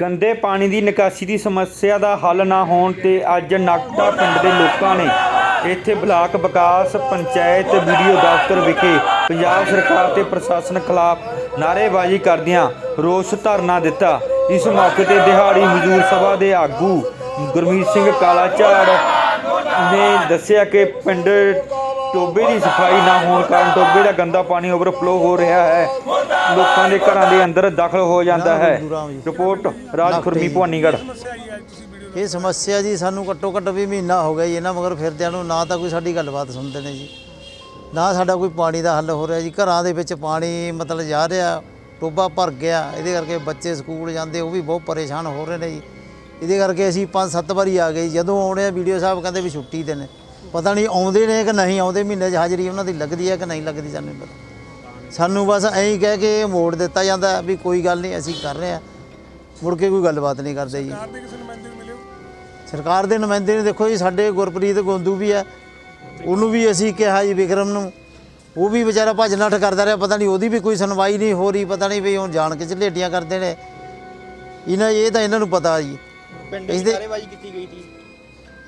ਗੰਦੇ ਪਾਣੀ ਦੀ ਨਿਕਾਸੀ ਦੀ ਸਮੱਸਿਆ ਦਾ ਹੱਲ ਨਾ ਹੋਣ ਤੇ ਅੱਜ ਨਾਕਟਾ ਪਿੰਡ ਦੇ ਲੋਕਾਂ ਨੇ ਇੱਥੇ ਬਲਾਕ ਵਿਕਾਸ ਪੰਚਾਇਤ ਵੀਡੀਓ ਦਫ਼ਤਰ ਵਿਖੇ ਪੰਜਾਬ ਸਰਕਾਰ ਤੇ ਪ੍ਰਸ਼ਾਸਨ ਖਿਲਾਫ ਨਾਅਰੇਬਾਜ਼ੀ ਕਰਦਿਆਂ ਰੋਸ ਧਰਨਾ ਦਿੱਤਾ। ਇਸ ਮੌਕੇ ਤੇ ਦਿਹਾੜੀ ਮਜ਼ਦੂਰ ਸਭਾ ਦੇ ਆਗੂ ਗੁਰਮੀਤ ਸਿੰਘ ਕਾਲਾਚਾੜ ਨੇ ਦੱਸਿਆ ਕਿ ਪਿੰਡ ਟੋਬੇ ਦੀ ਸਫ਼ਾਈ ਨਾ ਹੋਣ ਕਾਰਨ ਟੋਬੇ ਦਾ ਗੰਦਾ ਪਾਣੀ ਓਵਰਫਲੋ ਹੋ ਰਿਹਾ ਹੈ। ਲੋਕਾਂ ਦੇ ਘਰਾਂ ਦੇ ਅੰਦਰ ਦਾਖਲ ਹੋ ਜਾਂਦਾ ਹੈ। ਰਿਪੋਰਟ ਰਾਜ ਖੁਰਮੀ ਭਵਾਨੀਗੜ੍ਹ। ਇਹ ਸਮੱਸਿਆ ਜੀ ਸਾਨੂੰ ਘੱਟੋ ਘੱਟ ਵੀ ਮਹੀਨਾ ਹੋ ਗਿਆ ਜੀ, ਇਹਨਾਂ ਮਗਰ ਫਿਰਦਿਆਂ ਨੂੰ ਨਾ ਤਾਂ ਕੋਈ ਸਾਡੀ ਗੱਲਬਾਤ ਸੁਣਦੇ ਨੇ ਜੀ। ਨਾ ਸਾਡਾ ਕੋਈ ਪਾਣੀ ਦਾ ਹੱਲ ਹੋ ਰਿਹਾ ਜੀ। ਘਰਾਂ ਦੇ ਵਿੱਚ ਪਾਣੀ ਮਤਲਬ ਜਾ ਰਿਹਾ ਟੋਬਾ ਭਰ ਗਿਆ, ਇਹਦੇ ਕਰਕੇ ਬੱਚੇ ਸਕੂਲ ਜਾਂਦੇ, ਉਹ ਵੀ ਬਹੁਤ ਪਰੇਸ਼ਾਨ ਹੋ ਰਹੇ ਨੇ ਜੀ। ਇਹਦੇ ਕਰਕੇ ਅਸੀਂ ਪੰਜ ਸੱਤ ਵਾਰੀ ਆ ਗਏ ਜਦੋਂ ਆਉਣੇ ਆ, ਵੀਡੀਓ ਸਾਹਿਬ ਕਹਿੰਦੇ ਵੀ ਛੁੱਟੀ ਦੇ ਨੇ ਪਤਾ ਨਹੀਂ ਆਉਂਦੇ ਨੇ ਕਿ ਨਹੀਂ ਆਉਂਦੇ ਮਹੀਨੇ 'ਚ ਹਾਜ਼ਰੀ ਉਹਨਾਂ ਦੀ ਲੱਗਦੀ ਹੈ ਕਿ ਨਹੀਂ ਲੱਗਦੀ ਸਾਨੂੰ ਨਹੀਂ ਪਤਾ। ਸਾਨੂੰ ਬਸ ਐਂ ਹੀ ਕਹਿ ਕੇ ਮੋੜ ਦਿੱਤਾ ਜਾਂਦਾ ਵੀ ਕੋਈ ਗੱਲ ਨਹੀਂ ਅਸੀਂ ਕਰ ਰਹੇ ਹਾਂ। ਮੁੜ ਕੇ ਕੋਈ ਗੱਲਬਾਤ ਨਹੀਂ ਕਰਦੇ ਜੀ। ਸਰਕਾਰ ਦੇ ਨੁਮਾਇੰਦੇ ਨੇ ਦੇਖੋ ਜੀ ਸਾਡੇ ਗੁਰਪ੍ਰੀਤ ਗੋਂਦੂ ਵੀ ਹੈ। ਉਹਨੂੰ ਵੀ ਅਸੀਂ ਕਿਹਾ ਜੀ ਵਿਕਰਮ ਨੂੰ। ਉਹ ਵੀ ਵਿਚਾਰਾ ਭੱਜ ਨੱਠ ਕਰਦਾ ਰਿਹਾ ਪਤਾ ਨਹੀਂ ਉਹਦੀ ਵੀ ਕੋਈ ਸੁਣਵਾਈ ਨਹੀਂ ਹੋ ਰਹੀ ਪਤਾ ਨਹੀਂ ਵੀ ਉਹ ਜਾਣ ਕੇ ਝਲੇਟੀਆਂ ਕਰਦੇ ਨੇ। ਇਹਨਾਂ ਇਹ ਤਾਂ ਇਹਨਾਂ ਨੂੰ ਪਤਾ ਜੀ। ਪਿੰਡ ਦੀ ਨਾਅਰੇਬਾਜ਼ੀ ਕੀਤੀ ਗਈ ਸੀ।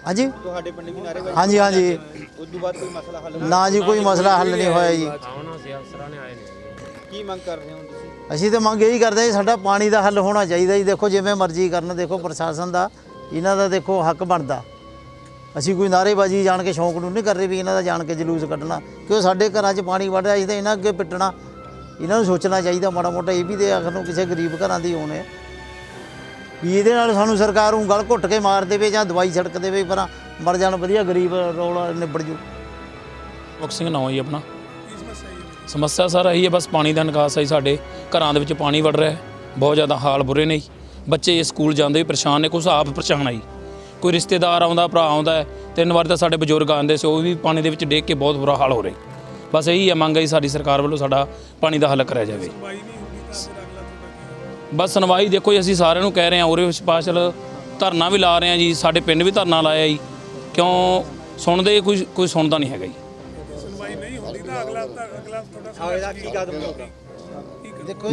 ਹਾਂਜੀ? ਤੁਹਾਡੇ ਪਿੰਡ ਵੀ ਨਾਅਰੇਬਾਜ਼ੀ ਹਾਂਜੀ ਹਾਂਜੀ। ਉਸ ਤੋਂ ਬਾਅਦ ਕੋਈ ਮਸਲਾ ਹੱਲ ਹੋਇਆ? ਨਾ ਜੀ ਕੋਈ ਮਸਲਾ ਹੱਲ ਨਹੀਂ ਹੋਇਆ ਜੀ। ਕੀ ਮੰਗ ਕਰ ਰਹੇ ਹੋ ਤੁਸੀਂ? ਅਸੀਂ ਤਾਂ ਮੰਗ ਇਹੀ ਕਰਦੇ ਹਾਂ ਜੀ, ਸਾਡਾ ਪਾਣੀ ਦਾ ਹੱਲ ਹੋਣਾ ਚਾਹੀਦਾ ਜੀ। ਦੇਖੋ ਜਿਵੇਂ ਮਰਜ਼ੀ ਕਰਨ ਦੇਖੋ ਪ੍ਰਸ਼ਾਸਨ ਦਾ। ਇਹਨਾਂ ਦਾ ਦੇਖੋ ਹੱਕ ਬਣਦਾ। ਅਸੀਂ ਕੋਈ ਨਾਅਰੇਬਾਜ਼ੀ ਜਾਣ ਕੇ ਸ਼ੌਂਕ ਨੂੰ ਨਹੀਂ ਕਰ ਰਹੇ ਵੀ ਇਹਨਾਂ ਦਾ ਜਾਣ ਕੇ ਜਲੂਸ ਕੱਢਣਾ। ਕਿਉਂ ਸਾਡੇ ਘਰਾਂ 'ਚ ਪਾਣੀ ਵੜ ਰਿਹਾ ਅਸੀਂ ਤਾਂ ਇਹਨਾਂ ਅੱਗੇ ਪਿੱਟਣਾ। ਇਹਨਾਂ ਨੂੰ ਸੋਚਣਾ ਚਾਹੀਦਾ ਮਾੜਾ ਮੋਟਾ ਇਹ ਵੀ ਦੇ ਆਖਰ ਨੂੰ ਕਿਸੇ ਗਰੀਬ ਘਰਾਂ ਦੀ ਹੋਣੇ ਵੀ ਇਹਦੇ ਨਾਲ ਸਾਨੂੰ ਸਰਕਾਰ ਨੂੰ ਗਲ ਘੁੱਟ ਕੇ ਮਾਰ ਦੇਵੇ ਜਾਂ ਦਵਾਈ ਛੜਕ ਦੇਵੇ, ਪਰ ਮਰ ਜਾਣ ਵਧੀਆ ਗਰੀਬ ਰੌਲਾ ਨਿਬੜ ਜੂ। ਮੁਖ ਸਿੰਘ ਨਾਂ ਆਪਣਾ। ਸਮੱਸਿਆ ਸਾਰਾ ਇਹੀ ਹੈ ਬਸ ਪਾਣੀ ਦਾ ਨਿਕਾਸ ਹੈ ਜੀ ਸਾਡੇ। ਘਰਾਂ ਦੇ ਵਿੱਚ ਪਾਣੀ ਵੜ ਰਿਹਾ ਹੈ, ਬਹੁਤ ਜ਼ਿਆਦਾ ਹਾਲ ਬੁਰੇ ਨੇ ਜੀ। ਬੱਚੇ ਸਕੂਲ ਜਾਂਦੇ ਵੀ ਪਰੇਸ਼ਾਨ ਨੇ, ਕੁਛ ਆਪ ਪਰੇਸ਼ਾਨ ਆਈ ਕੋਈ ਰਿਸ਼ਤੇਦਾਰ ਆਉਂਦਾ, ਭਰਾ ਆਉਂਦਾ ਤਿੰਨ ਵਾਰ ਤਾਂ ਸਾਡੇ ਬਜ਼ੁਰਗ ਆਉਂਦੇ ਸੀ, ਉਹ ਵੀ ਪਾਣੀ ਦੇ ਵਿੱਚ ਡੇਗ ਕੇ ਬਹੁਤ ਬੁਰਾ ਹਾਲ ਹੋ ਰਿਹਾ ਬਸ ਇਹੀ ਹੈ ਮੰਗ ਹੈ ਜੀ ਸਾਡੀ ਸਰਕਾਰ ਵੱਲੋਂ ਸਾਡਾ ਪਾਣੀ ਦਾ ਹੱਲ ਕਰਿਆ ਜਾਵੇ। ਬਸ ਸੁਣਵਾਈ ਦੇਖੋ ਜੀ ਅਸੀਂ ਸਾਰਿਆਂ ਨੂੰ ਕਹਿ ਰਹੇ ਹਾਂ ਉਰੇ ਸਪੈਸ਼ਲ ਧਰਨਾ ਵੀ ਲਾ ਰਹੇ ਹਾਂ ਜੀ ਸਾਡੇ ਪਿੰਡ ਵੀ ਧਰਨਾ ਲਾਇਆ ਜੀ। ਕਿਉਂ ਸੁਣਦੇ ਕੋਈ ਕੋਈ ਸੁਣਦਾ ਨਹੀਂ ਹੈਗਾ ਜੀ। ਅਗਲਾ ਕੀ ਕਦਮ ਹੋਊਗਾ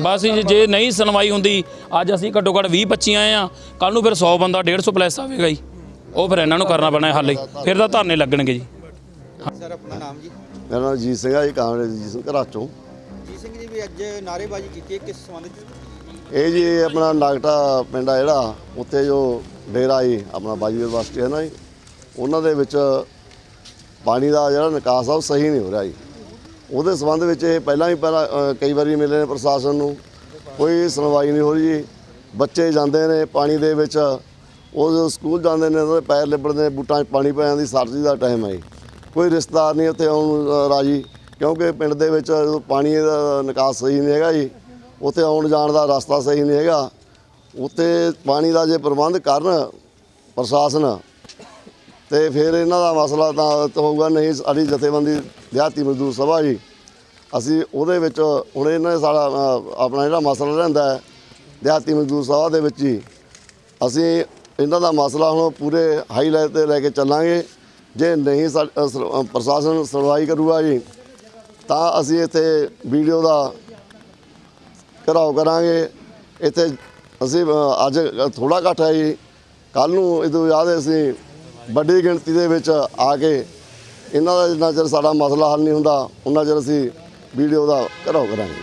ਬਸ ਜੀ ਜੇ ਨਹੀਂ ਸੁਣਵਾਈ ਹੁੰਦੀ ਅੱਜ ਅਸੀਂ ਘੱਟੋ ਘੱਟ 20 25 ਆਏ ਆ ਕੱਲ ਨੂੰ ਫਿਰ 100 ਬੰਦਾ 150 ਪਲੱਸ ਆਵੇਗਾ ਜੀ। ਉਹ ਫਿਰ ਇਹਨਾਂ ਨੂੰ ਕਰਨਾ ਪੈਣਾ ਹੈ ਹੱਲ ਫਿਰ ਤਾਂ ਧਰਨੇ ਲੱਗਣਗੇ ਜੀ। ਸਰ ਆਪਣਾ ਨਾਮ ਜੀ? ਮੇਰਾ ਨਾਮ ਜੀਤ ਸਿੰਘ ਹੈ ਜੀ ਕਾਂਗਰਸ ਜੀ ਸਿੰਘ ਘਰਾਚੋਂ ਜੀ ਸਿੰਘ ਜੀ ਵੀ ਅੱਜ ਨਾਅਰੇਬਾਜ਼ੀ ਕੀਤੀ ਹੈ ਕਿਸ ਸੰਬੰਧ ਚ? ਇਹ ਜੀ ਆਪਣਾ ਨਾਗਟਾ ਪਿੰਡ ਆ ਜਿਹੜਾ ਉੱਥੇ ਜੋ ਡੇਰਾ ਜੀ ਆਪਣਾ ਬਾਜੀ ਯੂਨੀਵਰਸਿਟੀ ਹੈ ਨਾ ਜੀ ਉਹਨਾਂ ਦੇ ਵਿੱਚ ਪਾਣੀ ਦਾ ਜਿਹੜਾ ਨਿਕਾਸ ਆ ਉਹ ਸਹੀ ਨਹੀਂ ਹੋ ਰਿਹਾ ਜੀ। ਉਹਦੇ ਸੰਬੰਧ ਵਿੱਚ ਇਹ ਪਹਿਲਾਂ ਵੀ ਪਹਿਲਾਂ ਅ, ਕਈ ਵਾਰੀ ਮਿਲੇ ਨੇ ਪ੍ਰਸ਼ਾਸਨ ਨੂੰ ਕੋਈ ਸੁਣਵਾਈ ਨਹੀਂ ਹੋ ਰਹੀ ਜੀ। ਬੱਚੇ ਜਾਂਦੇ ਨੇ ਪਾਣੀ ਦੇ ਵਿੱਚ ਉਹ ਜਦੋਂ ਸਕੂਲ ਜਾਂਦੇ ਨੇ ਉਹਨਾਂ ਦੇ ਪੈਰ ਲਿਬੜਦੇ ਨੇ ਬੂਟਾਂ 'ਚ ਪਾਣੀ ਪੈ ਜਾਂਦੀ ਸਰਦੀ ਦਾ ਟਾਈਮ ਹੈ ਜੀ। ਕੋਈ ਰਿਸ਼ਤੇਦਾਰ ਨਹੀਂ ਉੱਥੇ ਆਉਣ ਨੂੰ, ਅ, ਰਾਜੀ ਕਿਉਂਕਿ ਪਿੰਡ ਦੇ ਵਿੱਚ ਜਦੋਂ ਪਾਣੀ ਦਾ ਨਿਕਾਸ ਸਹੀ ਨਹੀਂ ਹੈਗਾ ਜੀ ਉੱਥੇ ਆਉਣ ਜਾਣ ਦਾ ਰਸਤਾ ਸਹੀ ਨਹੀਂ ਹੈਗਾ। ਉੱਥੇ ਪਾਣੀ ਦਾ ਜੇ ਪ੍ਰਬੰਧ ਕਰਨ ਪ੍ਰਸ਼ਾਸਨ ਤੇ ਫਿਰ ਇਹਨਾਂ ਦਾ ਮਸਲਾ ਤਾਂ ਹੋਊਗਾ ਨਹੀਂ, ਸਾਡੀ ਜਥੇਬੰਦੀ, ਦਿਹਾਤੀ ਮਜ਼ਦੂਰ ਸਭਾ ਜੀ। ਅਸੀਂ ਉਹਦੇ ਵਿੱਚ ਹੁਣ ਇਹਨਾਂ ਸਾਡਾ ਆਪਣਾ ਜਿਹੜਾ ਮਸਲਾ ਰਹਿੰਦਾ ਹੈ, ਦਿਹਾਤੀ ਮਜ਼ਦੂਰ ਸਭਾ ਦੇ ਵਿੱਚ ਹੀ ਅਸੀਂ ਇਹਨਾਂ ਦਾ ਮਸਲਾ ਹੁਣ ਪੂਰੇ ਹਾਈ ਲੈਵਲ ਤੇ ਲੈ ਕੇ ਚੱਲਾਂਗੇ। ਜੇ ਨਹੀਂ ਸਾ- ਪ੍ਰਸ਼ਾਸਨ ਸੁਣਵਾਈ ਕਰੂਗਾ ਜੀ, ਤਾਂ ਅਸੀਂ ਇੱਥੇ ਵੀਡੀਓ ਦਾ ਘਰਾਓ ਕਰਾਂਗੇ। ਇੱਥੇ ਅਸੀਂ ਅੱਜ ਥੋੜਾ ਘੱਟ ਹੈ ਜੀ। ਕੱਲ ਨੂੰ ਇਹ ਤੋਂ ਬਾਅਦ ਅਸੀਂ ਵੱਡੀ ਗਿਣਤੀ ਦੇ ਵਿੱਚ ਆ ਕੇ ਇਹਨਾਂ ਦਾ ਜਿੰਨਾ ਚਿਰ ਸਾਡਾ ਮਸਲਾ ਹੱਲ ਨਹੀਂ ਹੁੰਦਾ ਉਹਨਾਂ ਚਿਰ ਅਸੀਂ ਵੀਡੀਓ ਦਾ ਘਰਾਓ ਕਰਾਂਗੇ।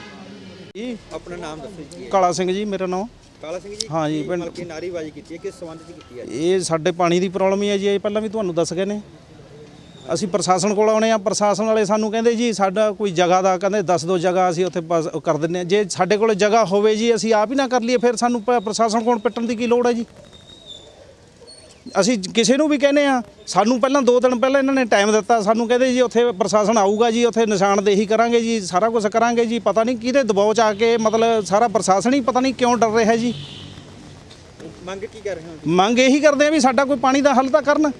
ਜੀ ਆਪਣਾ ਨਾਮ ਦੱਸੋ ਜੀ। ਕਾਲਾ ਸਿੰਘ ਜੀ ਮੇਰਾ ਨਾਮ। ਕਾਲਾ ਸਿੰਘ ਜੀ ਹਾਂ ਜੀ, ਕੀ ਪਿੰਡ- ਨਾਅਰੇਬਾਜ਼ੀ ਕੀਤੀ ਹੈ ਕਿਸ ਸੰਬੰਧ ਚ ਕੀਤੀ ਹੈ? ਇਹ ਸਾਡੇ ਪਾਣੀ ਦੀ ਪ੍ਰੋਬਲਮ ਹੀ ਹੈ ਜੀ ਇਹ ਪਹਿਲਾਂ ਵੀ ਤੁਹਾਨੂੰ ਦੱਸ ਗਏ ਨੇ। ਅਸੀਂ ਪ੍ਰਸ਼ਾਸਨ ਕੋਲ ਆਉਣੇ ਆ ਪ੍ਰਸ਼ਾਸਨ ਵਾਲੇ ਸਾਨੂੰ ਕਹਿੰਦੇ ਜੀ ਸਾਡਾ ਕੋਈ ਜਗ੍ਹਾ ਦਾ ਕਹਿੰਦੇ ਦੱਸ ਦਿਓ ਜਗ੍ਹਾ ਅਸੀਂ ਉੱਥੇ ਕਰ ਦਿੰਨੇ ਆ ਜੇ ਸਾਡੇ ਕੋਲ ਜਗ੍ਹਾ ਹੋਵੇ ਜੀ ਅਸੀਂ ਆਪ ਹੀ ਨਾ ਕਰ ਲਈਏ ਫਿਰ ਸਾਨੂੰ ਪ- ਪ੍ਰਸ਼ਾਸਨ ਕੋਲ ਪਿੱਟਣ ਦੀ ਕੀ ਲੋੜ ਹੈ ਜੀ? ਅਸੀਂ ਕਿਸੇ ਨੂੰ ਵੀ ਕਹਿੰਦੇ ਆ ਸਾਨੂੰ ਪਹਿਲਾਂ ਦੋ ਦਿਨ ਪਹਿਲਾਂ ਇਹਨਾਂ ਨੇ ਟਾਈਮ ਦਿੱਤਾ ਸਾਨੂੰ ਕਹਿੰਦੇ ਜੀ ਉੱਥੇ ਪ੍ਰਸ਼ਾਸਨ ਆਊਗਾ ਜੀ ਉੱਥੇ ਨਿਸ਼ਾਨਦੇਹੀ ਕਰਾਂਗੇ ਜੀ ਸਾਰਾ ਕੁਝ ਕਰਾਂਗੇ ਜੀ ਪਤਾ ਨਹੀਂ ਕਿਹਦੇ ਦਬਾਅ 'ਚ ਆ ਕੇ ਮਤਲਬ ਸਾਰਾ ਪ੍ਰਸ਼ਾਸਨ ਹੀ ਪਤਾ ਨਹੀਂ ਕਿਉਂ ਡਰ ਰਿਹਾ ਜੀ। ਮੰਗ ਕੀ ਕਰ ਰਹੇ ਹੋ? ਮੰਗ ਇਹੀ ਕਰਦੇ ਆ ਵੀ ਸਾਡਾ ਕੋਈ ਪਾਣੀ ਦਾ ਹੱਲ ਤਾਂ ਕਰਨ।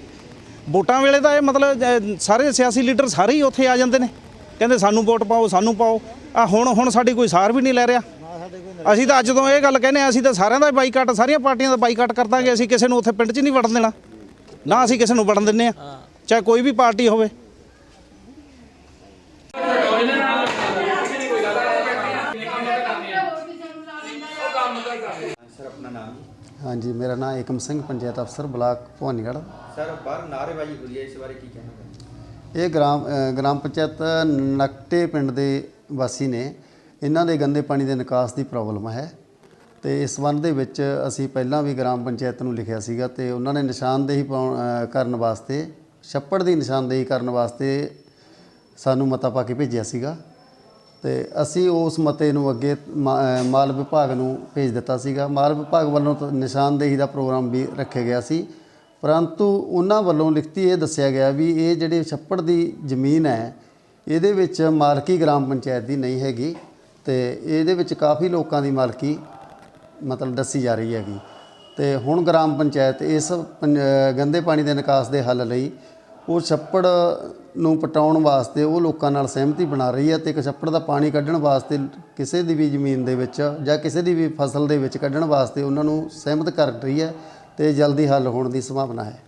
ਵੋਟਾਂ ਵੇਲੇ ਤਾਂ ਇਹ ਮਤਲਬ ਅਹ, ਸਾਰੇ ਸਿਆਸੀ ਲੀਡਰ ਸਾਰੇ ਹੀ ਉੱਥੇ ਆ ਜਾਂਦੇ ਨੇ। ਕਹਿੰਦੇ ਸਾਨੂੰ ਵੋਟ ਪਾਓ ਸਾਨੂੰ ਪਾਓ। ਆ ਹੁਣ ਹੁਣ ਸਾਡੀ ਕੋਈ ਸਾਰ ਵੀ ਨਹੀਂ ਲੈ ਰਿਹਾ। ਅਸੀਂ ਤਾਂ ਅੱਜ ਤੋਂ ਇਹ ਗੱਲ ਕਹਿੰਦੇ ਆ ਅਸੀਂ ਤਾਂ ਸਾਰਿਆਂ ਦਾ ਬਾਈਕਾਟ ਸਾਰੀਆਂ ਪਾਰਟੀਆਂ ਦਾ ਬਾਈਕਾਟ ਕਰ ਦਾਂਗੇ। ਅਸੀਂ ਕਿਸੇ ਨੂੰ ਉੱਥੇ ਪਿੰਡ 'ਚ ਨਹੀਂ ਵੜਨ ਦੇਣਾ। ਨਾ ਅਸੀਂ ਕਿਸੇ ਨੂੰ ਵੜਨ ਦਿੰਨੇ ਆ ਚਾਹੇ ਕੋਈ ਵੀ ਪਾਰਟੀ ਹੋਵੇ। ਸਰ ਆਪਣਾ ਨਾਮ ਜੀ? ਹਾਂਜੀ ਮੇਰਾ ਨਾਮ ਏਕਮ ਸਿੰਘ ਪੰਚਾਇਤ ਅਫਸਰ ਬਲਾਕ ਭਵਾਨੀਗੜ੍ਹ। ਸਰ ਬਾਹਰ ਨਾਅਰੇਬਾਜ਼ੀ ਹੋਈ ਹੈ ਇਸ ਬਾਰੇ ਕੀ ਕਹਿਣਾ ਚਾਹੁੰਦੇ ਇਹ ਗ੍ਰਾਮ ਅ, ਗ੍ਰਾਮ ਪੰਚਾਇਤ ਨਕਟੇ ਪਿੰਡ ਦੇ ਵਾਸੀ ਨੇ। ਇਹਨਾਂ ਦੇ ਗੰਦੇ ਪਾਣੀ ਦੇ ਨਿਕਾਸ ਦੀ ਪ੍ਰੋਬਲਮ ਹੈ ਤੇ ਇਸ ਸੰਬੰਧ ਦੇ ਵਿੱਚ ਅਸੀਂ ਪਹਿਲਾਂ ਵੀ ਗ੍ਰਾਮ ਪੰਚਾਇਤ ਨੂੰ ਲਿਖਿਆ ਸੀਗਾ ਤੇ ਉਹਨਾਂ ਨੇ ਨਿਸ਼ਾਨਦੇਹੀ ਪਾਉਣ- ਅ, ਕਰਨ ਵਾਸਤੇ ਛੱਪੜ ਦੀ ਨਿਸ਼ਾਨਦੇਹੀ ਕਰਨ ਵਾਸਤੇ ਸਾਨੂੰ ਮਤਾ ਪਾ ਕੇ ਭੇਜਿਆ ਸੀਗਾ। ਤੇ ਅਸੀਂ ਉਸ ਮਤੇ ਨੂੰ ਅੱਗੇ ਮਾ- ਮਾਲ ਵਿਭਾਗ ਨੂੰ ਭੇਜ ਦਿੱਤਾ ਸੀਗਾ। ਮਾਲ ਵਿਭਾਗ ਵੱਲੋਂ ਨਿਸ਼ਾਨਦੇਹੀ ਦਾ ਪ੍ਰੋਗਰਾਮ ਵੀ ਰੱਖਿਆ ਗਿਆ ਸੀ। ਪਰੰਤੂ ਉਹਨਾਂ ਵੱਲੋਂ ਲਿਖਤੀ ਇਹ ਦੱਸਿਆ ਗਿਆ ਵੀ ਇਹ ਜਿਹੜੇ ਛੱਪੜ ਦੀ ਜ਼ਮੀਨ ਹੈ, ਇਹਦੇ ਵਿੱਚ ਮਾਲਕੀ ਗ੍ਰਾਮ ਪੰਚਾਇਤ ਦੀ ਨਹੀਂ ਹੈਗੀ ਤੇ ਇਹਦੇ ਵਿੱਚ ਕਾਫੀ ਲੋਕਾਂ ਦੀ ਮਾਲਕੀ ਮਤਲਬ ਦੱਸੀ ਜਾ ਰਹੀ ਹੈਗੀ। ਤੇ ਹੁਣ ਗ੍ਰਾਮ ਪੰਚਾਇਤ ਇਸ ਪੰ- ਗੰਦੇ ਪਾਣੀ ਦੇ ਨਿਕਾਸ ਦੇ ਹੱਲ ਲਈ ਉਹ ਛੱਪੜ ਨੂੰ ਪਟਾਉਣ ਵਾਸਤੇ ਉਹ ਲੋਕਾਂ ਨਾਲ ਸਹਿਮਤੀ ਬਣਾ ਰਹੀ ਹੈ ਤੇ ਇੱਕ ਛੱਪੜ ਦਾ ਪਾਣੀ ਕੱਢਣ ਵਾਸਤੇ ਕਿਸੇ ਦੀ ਵੀ ਜ਼ਮੀਨ ਦੇ ਵਿੱਚ ਜਾਂ ਕਿਸੇ ਦੀ ਵੀ ਫਸਲ ਦੇ ਵਿੱਚ ਕੱਢਣ ਵਾਸਤੇ ਉਹਨਾਂ ਨੂੰ ਸਹਿਮਤ ਕਰ ਰਹੀ ਹੈ ਤੇ ਜਲਦੀ ਹੱਲ ਹੋਣ ਦੀ ਸੰਭਾਵਨਾ ਹੈ।